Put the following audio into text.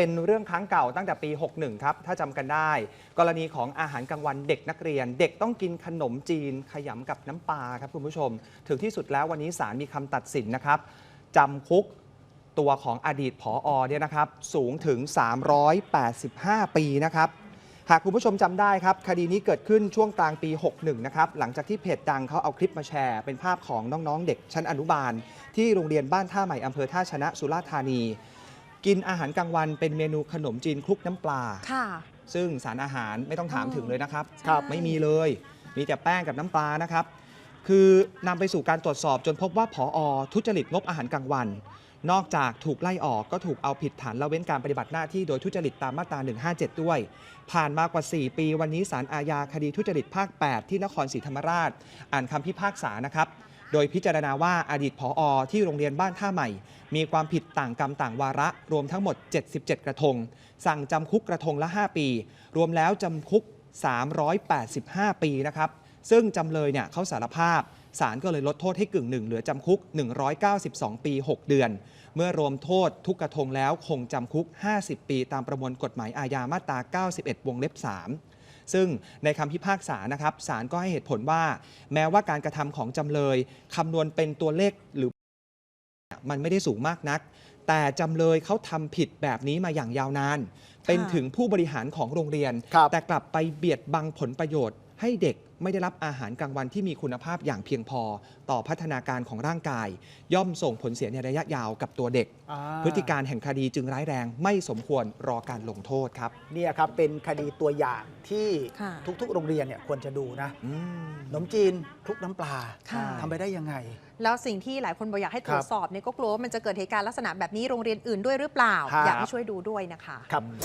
เป็นเรื่องครั้งเก่าตั้งแต่ปี 61 ครับ ถ้าจำกันได้ กรณีของอาหารกลางวันเด็กนักเรียน เด็กต้องกินขนมจีนขยำกับน้ำปลาครับคุณผู้ชม ถึงที่สุดแล้ววันนี้ศาลมีคำตัดสินนะครับจำคุกตัวของอดีตผออเนี่ยนะครับ สูงถึง 385 ปีนะครับหากคุณผู้ชมจำได้ครับ คดีนี้เกิดขึ้นช่วงกลางปี 61 นะครับ หลังจากที่เพจดังเขาเอาคลิปมาแชร์ เป็นภาพของน้อง ๆ เด็กชั้นอนุบาล ที่โรงเรียนบ้านท่าใหม่อำเภอท่าชนะสุราษฎร์ธานี กินอาหารกลางวันเป็นเมนูขนมจีนคลุกน้ำปลา ค่ะ ซึ่งสารอาหารไม่ต้องถามอ๋อถึงเลยนะครับครับไม่มีเลย มีแต่แป้งกับน้ำปลานะครับ คือนำไปสู่การตรวจสอบจนพบว่าผออทุจริตงบอาหารกลางวัน นอกจากถูกไล่ออกก็ถูกเอาผิดฐานละเว้นการปฏิบัติหน้าที่โดยทุจริตตามมาตรา 157 ด้วย ผ่านมากว่า 4 ปีวันนี้ศาลอาญาคดีทุจริตภาค 8 ที่นครศรีธรรมราช อ่านคำพิพากษานะครับ โดยพิจารณาว่าอดีตผออที่โรงเรียนบ้านท่าใหม่ มีความผิดต่างกรรมต่างวาระ รวมทั้งหมด 77 กระทง สั่งจำคุกกระทงละ 5 ปี รวมแล้วจำคุก 385 ปีนะครับซึ่งจำเลยเนี่ยเขาสารภาพศาลก็เลยลดโทษให้กึ่งหนึ่งเหลือจำคุก 192 ปี 6 เดือน เมื่อรวมโทษทุกกระทงแล้วคงจำคุก 50 ปี ตามประมวลกฎหมายอาญามาตรา 91 วงเล็บ 3 ซึ่งในคำพิพากษานะครับศาลก็ให้เหตุผลว่า แม้ว่าการกระทำของจำเลยคำนวณเป็นตัวเลขหรือมันไม่ได้สูงมากนัก แต่จำเลยเขาทำผิดแบบนี้มาอย่างยาวนานเป็นถึงผู้บริหารของโรงเรียนครับแต่กลับไปเบียดบังผลประโยชน์ ให้เด็กไม่ได้รับอาหารกลางวันที่มีคุณภาพอย่างเพียงพอ ต่อพัฒนาการของร่างกาย ย่อมส่งผลเสียในระยะยาวกับตัวเด็กอ่าพฤติการแห่งคดีจึงร้ายแรง ไม่สมควรรอการลงโทษครับเนี่ยครับเป็นคดีตัวอย่างที่ค่ะทุกๆ โรงเรียนเนี่ยควรจะดูนะอืมขนมจีนคลุกน้ำปลาค่ะทำไปได้ยังไงแล้วสิ่งที่หลายคนบอกอยากให้ตรวคจรับสอบเนี่ยก็กลัวว่ามันจะเกิดเหตุการณ์ลักษณะแบบนี้โรงเรียนอื่นด้วยหรือเปล่าครับอยากให้ช่วยดูด้วยนะคะครับ